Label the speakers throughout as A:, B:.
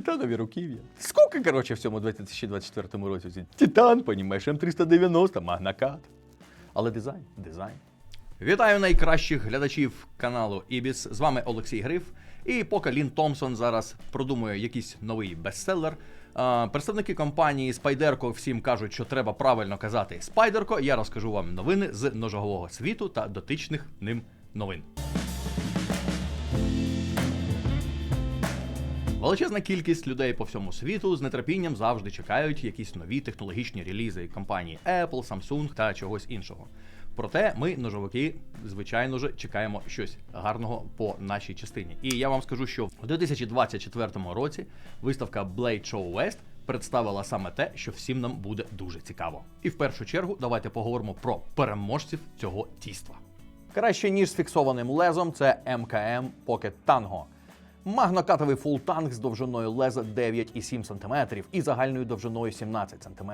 A: Титанові руків'я. Скільки, коротше, в цьому 2024 році? Титан, понімаєш, М390, Магнакат. Але дизайн, дизайн. Вітаю найкращих глядачів каналу Ібіс. З вами Олексій Гриф. І поки Лін Томпсон зараз продумує якийсь новий бестселер. Представники компанії Спайдерко всім кажуть, що треба правильно казати Спайдерко. Я розкажу вам новини з ножового світу та дотичних ним новин. Величезна кількість людей по всьому світу з нетерпінням завжди чекають якісь нові технологічні релізи компанії Apple, Samsung та чогось іншого. Проте ми, ножовики, звичайно ж, чекаємо щось гарного по нашій частині. І я вам скажу, що в 2024 році виставка Blade Show West представила саме те, що всім нам буде дуже цікаво. І в першу чергу давайте поговоримо про переможців цього дійства. Краще ніж з фіксованим лезом, це МКМ Pocket Tango. Магнокатовий фултанк з довжиною леза 9,7 см і загальною довжиною 17 см.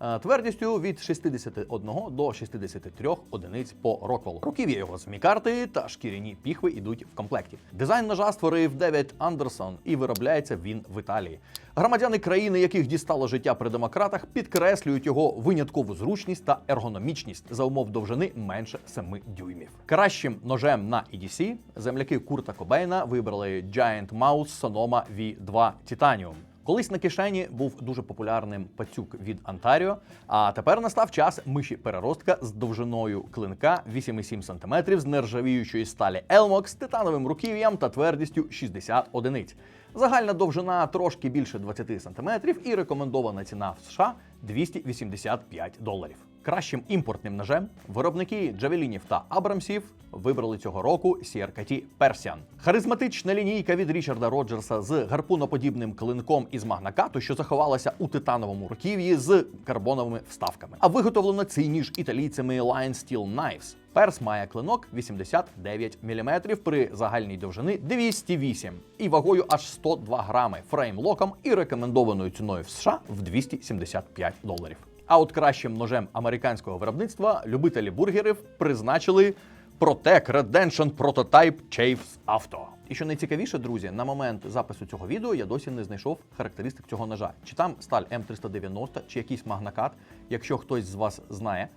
A: Е, Твердістю від 61 до 63 одиниць по Роквелу. Руків'я його з мікарти та шкіряні піхви йдуть в комплекті. Дизайн ножа створив Девід Андерсон і виробляється він в Італії. Громадяни країни, яких дістало життя при демократах, підкреслюють його виняткову зручність та ергономічність за умов довжини менше 7 дюймів. Кращим ножем на EDC земляки Курта Кобейна вибрали Giant Mouse Sonoma V2 Titanium. Колись на кишені був дуже популярним пацюк від Ontario, а тепер настав час миші переростка з довжиною клинка 8,7 см з нержавіючої сталі Elmox з титановим руків'ям та твердістю 60 одиниць. Загальна довжина трошки більше 20 см і рекомендована ціна в США 285 доларів. Кращим імпортним ножем виробники джавелінів та абрамсів вибрали цього року CRKT Persian. Харизматична лінійка від Річарда Роджерса з гарпуноподібним клинком із магнакату, що заховалася у титановому руків'ї з карбоновими вставками. А виготовлено цей ніж італійцями Lion Steel Knives. Перс має клинок 89 мм при загальній довжини 208 і вагою аж 102 грами фреймлоком і рекомендованою ціною в США в 275 доларів. А от кращим ножем американського виробництва любителі бургерів призначили Protec Redemption Prototype Chaves Auto. І що найцікавіше, друзі, на момент запису цього відео я досі не знайшов характеристик цього ножа. Чи там сталь М390, чи якийсь магнакат. Якщо хтось з вас знає,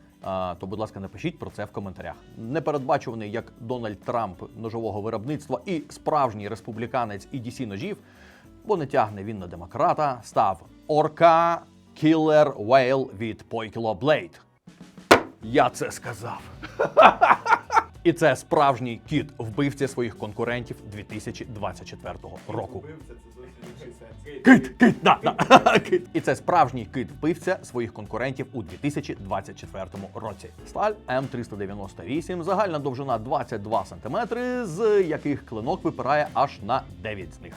A: то будь ласка, напишіть про це в коментарях. Непередбачуваний як Дональд Трамп ножового виробництва і справжній республіканець EDC ножів, бо не тягне він на демократа, став Орка Killer Whale від Poikilo Blade. Я це сказав. І це справжній кіт вбивця своїх конкурентів 2024 року. Кит, кит, да, да. кит. І це справжній кит вбивця своїх конкурентів у 2024 році. Сталь М398, загальна довжина 22 см, з яких клинок випирає аж на 9 з них.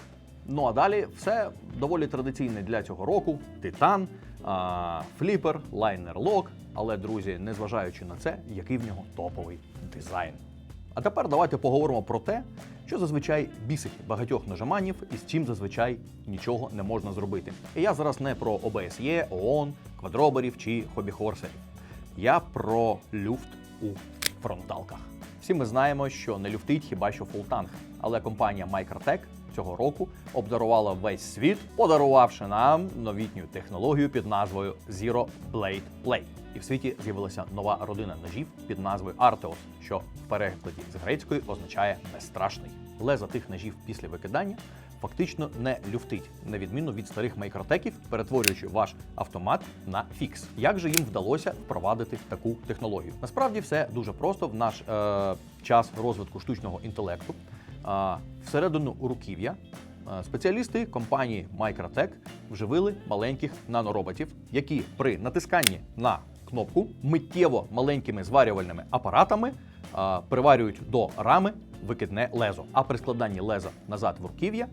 A: Ну а далі все доволі традиційне для цього року: титан, а, фліпер, лайнер лок. Але, друзі, незважаючи на це, який в нього топовий дизайн. А тепер давайте поговоримо про те, що зазвичай бісить багатьох ножеманів і з чим зазвичай нічого не можна зробити. І я зараз не про ОБСЄ, ООН, квадроберів чи хобіхорсерів. Я про люфт у фронталках. Всі ми знаємо, що не люфтить хіба що фултанг, але компанія Microtech цього року обдарувала весь світ, подарувавши нам новітню технологію під назвою Zero Blade Play. І в світі з'явилася нова родина ножів під назвою Arteos, що в перекладі з грецької означає безстрашний. Леза тих ножів після викидання фактично не люфтить, на відміну від старих майкротеків, перетворюючи ваш автомат на фікс. Як же їм вдалося впровадити таку технологію? Насправді все дуже просто в наш е, час розвитку штучного інтелекту. Всередину руків'я Спеціалісти компанії Microtech вживили маленьких нанороботів, які при натисканні на кнопку миттєво маленькими зварювальними апаратами приварюють до рами викидне лезо. А при складанні леза назад в руків'я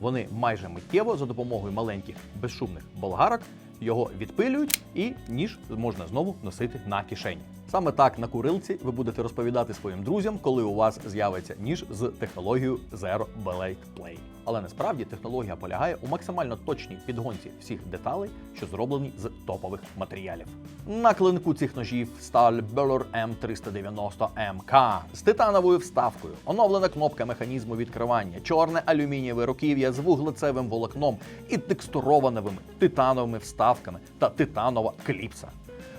A: вони майже миттєво за допомогою маленьких безшумних болгарок його відпилюють, і ніж можна знову носити на кишені. Саме так на курилці ви будете розповідати своїм друзям, коли у вас з'явиться ніж з технологією Zero Blade Play. Але насправді технологія полягає у максимально точній підгонці всіх деталей, що зроблені з топових матеріалів. На клинку цих ножів сталь Belor M390 MK з титановою вставкою, оновлена кнопка механізму відкривання, чорне алюмінієве руків'я з вуглецевим волокном і текстурованими титановими вставками та титанова кліпса.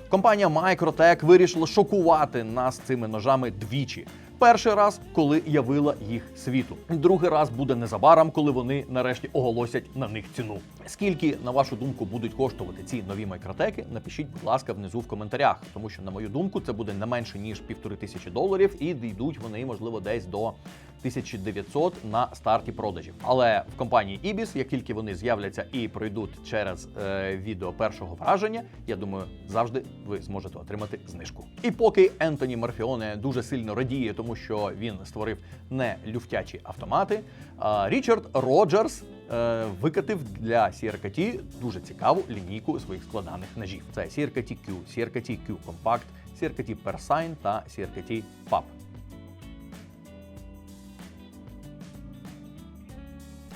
A: Компанія Microtech вирішила шокувати нас цими ножами двічі. Перший раз, коли явила їх світу. Другий раз буде незабаром, коли вони нарешті оголосять на них ціну. Скільки, на вашу думку, будуть коштувати ці нові майкротеки? Напишіть, будь ласка, внизу в коментарях, тому що, на мою думку, це буде не менше ніж півтори тисячі доларів, і дійдуть вони, можливо, десь до 1900 на старті продажів. Але в компанії Ibis, як тільки вони з'являться і пройдуть через е, відео першого враження, я думаю, завжди ви зможете отримати знижку. І поки Ентоні Марфіоне дуже сильно радіє, тому що він створив не люфтячі автомати, Річард Роджерс е, викатив для CRKT дуже цікаву лінійку своїх складаних ножів. Це CRKT Q, CRKT Q Compact, CRKT Persign та CRKT PAP.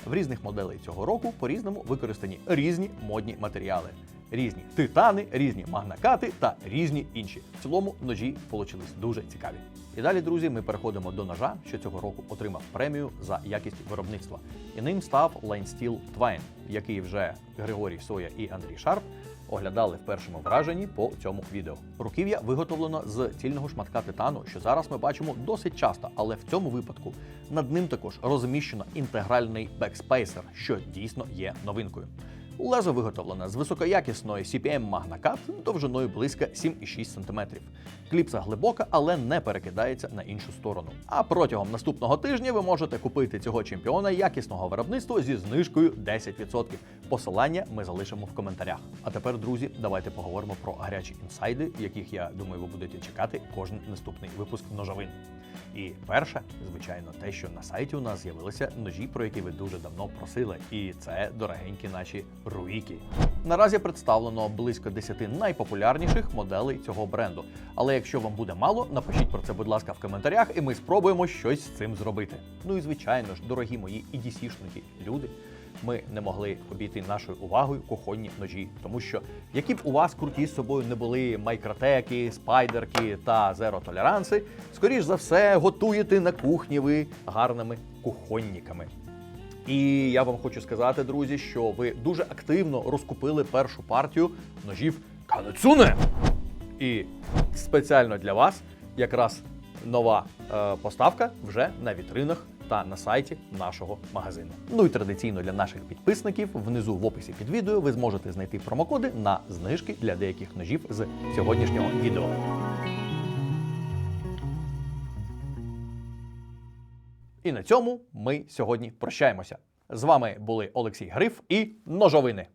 A: В різних моделей цього року по-різному використані різні модні матеріали. Різні титани, різні магнакати та різні інші. В цілому ножі получились дуже цікаві. І далі, друзі, ми переходимо до ножа, що цього року отримав премію за якість виробництва. І ним став Line Steel Twine, який вже Григорій Соя і Андрій Шарп оглядали в першому враженні по цьому відео. Руків'я виготовлено з цільного шматка титану, що зараз ми бачимо досить часто, але в цьому випадку над ним також розміщено інтегральний бекспейсер, що дійсно є новинкою. Лезо виготовлене з високоякісної CPM Magna довжиною близько 7,6 см. Кліпса глибока, але не перекидається на іншу сторону. А протягом наступного тижня ви можете купити цього чемпіона якісного виробництва зі знижкою 10%. Посилання ми залишимо в коментарях. А тепер, друзі, давайте поговоримо про гарячі інсайди, яких я думаю, ви будете чекати кожен наступний випуск ножовин. І перше, звичайно, те, що на сайті у нас з'явилися ножі, про які ви дуже давно просили, і це дорогенькі наші руїки. Наразі представлено близько 10 найпопулярніших моделей цього бренду. Але якщо вам буде мало, напишіть про це, будь ласка, в коментарях, і ми спробуємо щось з цим зробити. Ну і звичайно ж, дорогі мої EDC-шники люди. Ми не могли обійти нашою увагою кухонні ножі, тому що які б у вас круті з собою не були майкротеки, спайдерки та зеро толеранси, скоріш за все готуєте на кухні ви гарними кухонниками. І я вам хочу сказати, друзі, що ви дуже активно розкупили першу партію ножів Канецуне. І спеціально для вас якраз нова е, поставка вже на вітринах та на сайті нашого магазину. Ну і традиційно для наших підписників внизу в описі під відео ви зможете знайти промокоди на знижки для деяких ножів з сьогоднішнього відео. І на цьому ми сьогодні прощаємося. З вами були Олексій Гриф і Ножовини.